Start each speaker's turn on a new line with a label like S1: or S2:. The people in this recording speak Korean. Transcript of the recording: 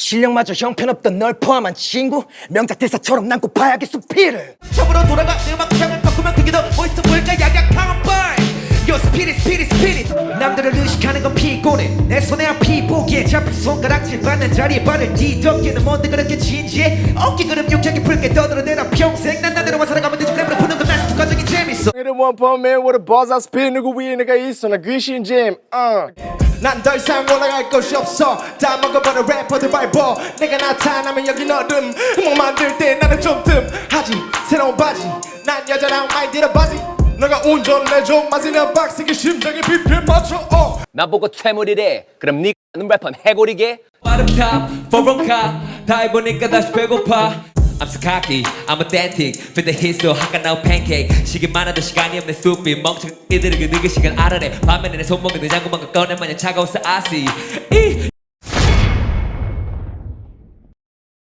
S1: 실력마저 형편없던 널 포함한 친구 명작 대사처럼 남고 봐야겠어 피를.
S2: 처음으로 돌아가 음악 향을 바꾸면 그게 더 멋있어 보일까? 약약 파워볼 Yo 스피릿 스피릿 스피릿 남들을 의식하는 건 피곤해. 내 손에 한 피보기에 잡힌 손가락질 받는 자리에 발을 뒤덮기는 뭔데 그렇게 진지해? 어깨 그름 육장이 붉게 떠들어내라 평생 난 나대로만 살아가면 되지. 그래도 푸는 건 난수 과정이 재밌어.
S3: poor man with a I spit 누구 위에 내가 있어? 나 귀신 잼 uh.
S2: 난 더 이상 올라갈 곳이 없어. 다 먹어버린 래퍼들 발버 내가 나타나면 여긴 어둠 목 만들 때 나는 좀뜸 하지 새로운 바지. 난 여자랑 마인드로 바지.
S3: 내가 운전해줘. 마지막 박스기 심장에 비필 맞춰. 어.
S4: 나보고 퇴물이래. 그럼 하는 래퍼는 해골이게?
S5: top, forum cop 다 해보니까 다시 배고파 I'm so cocky, I'm authentic hit so 한가 나온 pancake 시계 많아도 시간이 없네 stupid 멍청 그 느그 시간 알아내 밤에는 내 손목에 내 장구만 꺼내 마냥 차가워서 I see 이